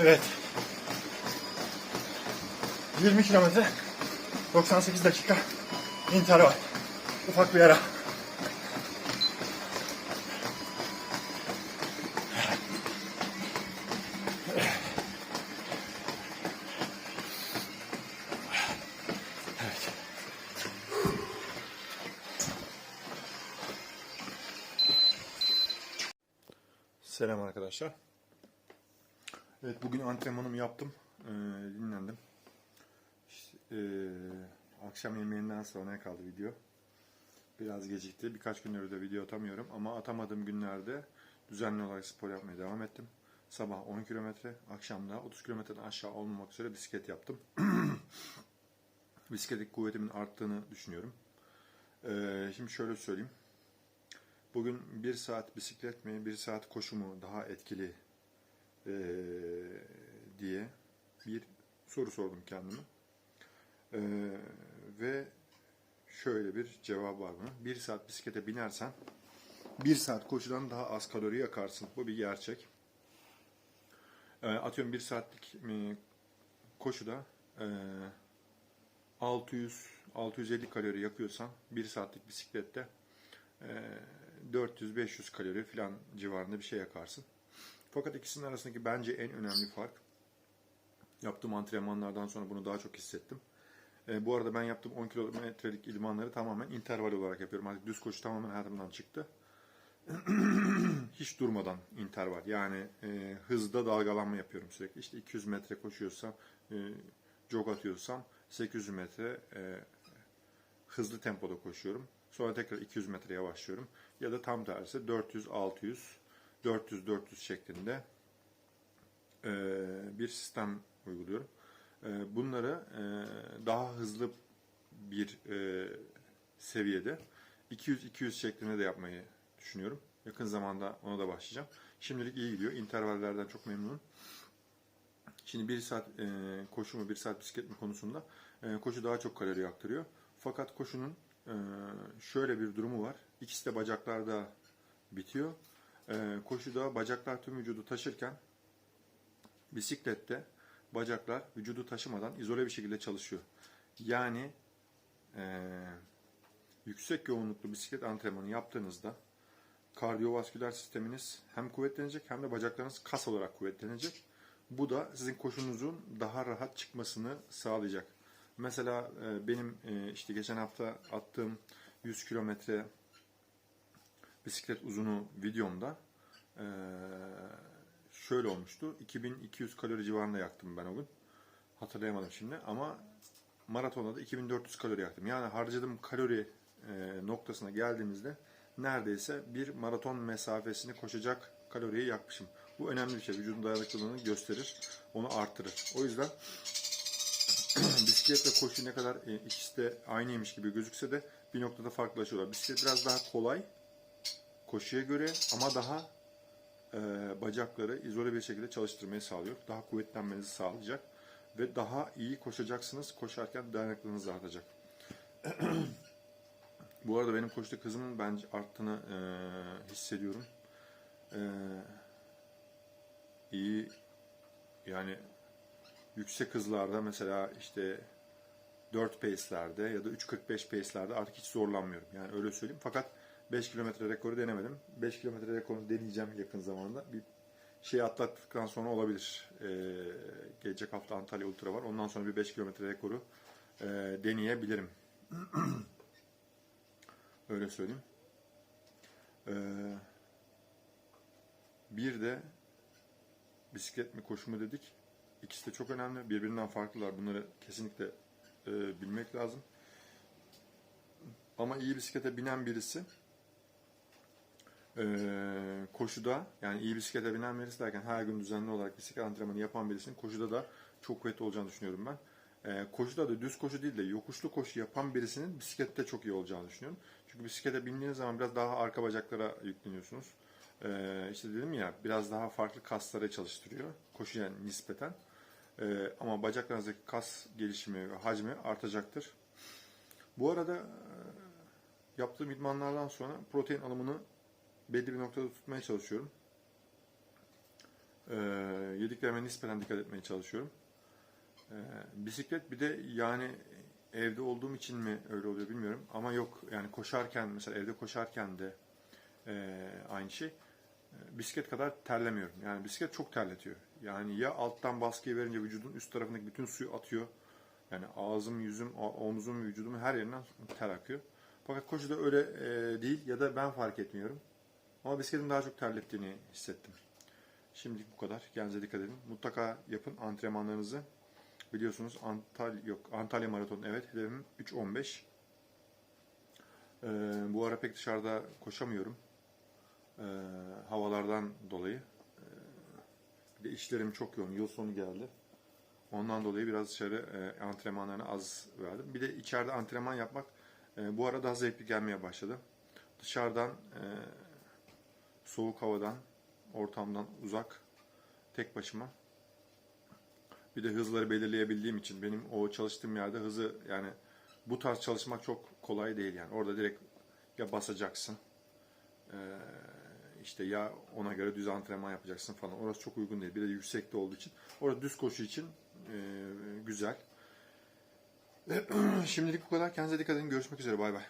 Evet. 20 kilometre 98 dakika interval. Ufak bir ara. Selam arkadaşlar. Evet bugün antrenmanımı yaptım. Ee, dinlendim. İşte, ee, akşam yemeğinden sonraya kaldı video. Biraz gecikti. Birkaç gündür de video atamıyorum ama atamadığım günlerde düzenli olarak spor yapmaya devam ettim. Sabah 10 kilometre, akşamda 30 kilometreden aşağı olmamak üzere bisiklet yaptım. Bisikletteki kuvvetimin arttığını düşünüyorum. Ee, şimdi şöyle söyleyeyim. Bugün bir saat bisiklet mi, bir saat koşu mu daha etkili diye bir soru sordum kendime. Ee, ve şöyle bir cevap var buna. Bir saat bisiklete binersen bir saat koşudan daha az kalori yakarsın. Bu bir gerçek. Ee, atıyorum bir saatlik e, koşuda e, 600-650 kalori yakıyorsan bir saatlik bisiklette e, 400-500 kalori falan civarında bir şey yakarsın. Fakat ikisinin arasındaki bence en önemli fark yaptığım antrenmanlardan sonra bunu daha çok hissettim. E, bu arada ben yaptığım 10 kilometrelik idmanları tamamen interval olarak yapıyorum. Artık düz koşu tamamen hayatımdan çıktı. Hiç durmadan interval. Yani e, hızda dalgalanma yapıyorum sürekli. İşte 200 metre koşuyorsam, e, jog atıyorsam 800 metre e, hızlı tempoda koşuyorum. Sonra tekrar 200 metre yavaşlıyorum. Ya da tam tersi 400, 600, 400, 400 şeklinde e, bir sistem uyguluyorum. E, bunları e, daha hızlı bir e, seviyede 200-200 şeklinde de yapmayı düşünüyorum. Yakın zamanda ona da başlayacağım. Şimdilik iyi gidiyor. İntervallerden çok memnunum. Şimdi bir saat e, koşu mu bir saat bisiklet mi konusunda e, koşu daha çok kalori yaktırıyor. Fakat koşunun e, şöyle bir durumu var. İkisi de bacaklarda bitiyor. E, koşuda bacaklar tüm vücudu taşırken bisiklette bacaklar vücudu taşımadan izole bir şekilde çalışıyor. Yani e, yüksek yoğunluklu bisiklet antrenmanı yaptığınızda kardiyovasküler sisteminiz hem kuvvetlenecek hem de bacaklarınız kas olarak kuvvetlenecek. Bu da sizin koşunuzun daha rahat çıkmasını sağlayacak. Mesela e, benim e, işte geçen hafta attığım 100 kilometre bisiklet uzunu videomda e, şöyle olmuştu. 2200 kalori civarında yaktım ben o gün. Hatırlayamadım şimdi ama maratonda da 2400 kalori yaktım. Yani harcadığım kalori noktasına geldiğimizde neredeyse bir maraton mesafesini koşacak kaloriyi yakmışım. Bu önemli bir şey. Vücudun dayanıklılığını gösterir. Onu arttırır. O yüzden bisiklet ve koşu ne kadar e, ikisi de aynıymış gibi gözükse de bir noktada farklılaşıyorlar. Bisiklet biraz daha kolay koşuya göre ama daha e, bacakları izole bir şekilde çalıştırmayı sağlıyor. Daha kuvvetlenmenizi sağlayacak ve daha iyi koşacaksınız. Koşarken dayanıklılığınız da artacak. Bu arada benim koştu hızımın bence arttığını e, hissediyorum. E, iyi yani yüksek hızlarda mesela işte 4 pace'lerde ya da 3.45 pace'lerde artık hiç zorlanmıyorum. Yani öyle söyleyeyim. Fakat 5 kilometre rekoru denemedim. 5 kilometre rekorunu deneyeceğim yakın zamanda. Bir şey atlattıktan sonra olabilir. Ee, gelecek hafta Antalya Ultra var. Ondan sonra bir 5 kilometre rekoru e, deneyebilirim. Öyle söyleyeyim. Ee, bir de bisiklet mi koşu mu dedik. İkisi de çok önemli. Birbirinden farklılar. Bunları kesinlikle e, bilmek lazım. Ama iyi bisiklete binen birisi e, koşuda yani iyi bisiklete binen birisi derken her gün düzenli olarak bisiklet antrenmanı yapan birisinin koşuda da çok kuvvetli olacağını düşünüyorum ben. E, koşuda da düz koşu değil de yokuşlu koşu yapan birisinin bisiklette çok iyi olacağını düşünüyorum. Çünkü bisiklete bindiğiniz zaman biraz daha arka bacaklara yükleniyorsunuz. E, işte dedim ya biraz daha farklı kaslara çalıştırıyor. Koşuya nispeten. E, ama bacaklarınızdaki kas gelişimi ve hacmi artacaktır. Bu arada e, yaptığım idmanlardan sonra protein alımını belli bir noktada tutmaya çalışıyorum. Ee, yediklerime nispeten dikkat etmeye çalışıyorum. Ee, bisiklet bir de yani evde olduğum için mi öyle oluyor bilmiyorum. Ama yok yani koşarken mesela evde koşarken de e, aynı şey. E, Bisiklet kadar terlemiyorum. Yani bisiklet çok terletiyor. Yani ya alttan baskıyı verince vücudun üst tarafındaki bütün suyu atıyor. Yani ağzım, yüzüm, omzum, vücudumun her yerinden ter akıyor. Fakat koşuda öyle e, değil ya da ben fark etmiyorum. Ama bisikletin daha çok terlettiğini hissettim. Şimdilik bu kadar. Kendinize dikkat edin. Mutlaka yapın antrenmanlarınızı. Biliyorsunuz Antalya yok Antalya Maratonu evet hedefim 3.15. Ee, bu ara pek dışarıda koşamıyorum. Ee, havalardan dolayı. Ee, bir de işlerim çok yoğun. Yıl sonu geldi. Ondan dolayı biraz dışarı e, antrenmanlarına az verdim. Bir de içeride antrenman yapmak e, bu ara daha zevkli gelmeye başladı. Dışarıdan e, soğuk havadan, ortamdan uzak, tek başıma. Bir de hızları belirleyebildiğim için benim o çalıştığım yerde hızı yani bu tarz çalışmak çok kolay değil yani. Orada direkt ya basacaksın işte ya ona göre düz antrenman yapacaksın falan. Orası çok uygun değil. Bir de yüksekte olduğu için. Orada düz koşu için güzel. Şimdilik bu kadar. Kendinize dikkat edin. Görüşmek üzere. Bay bay.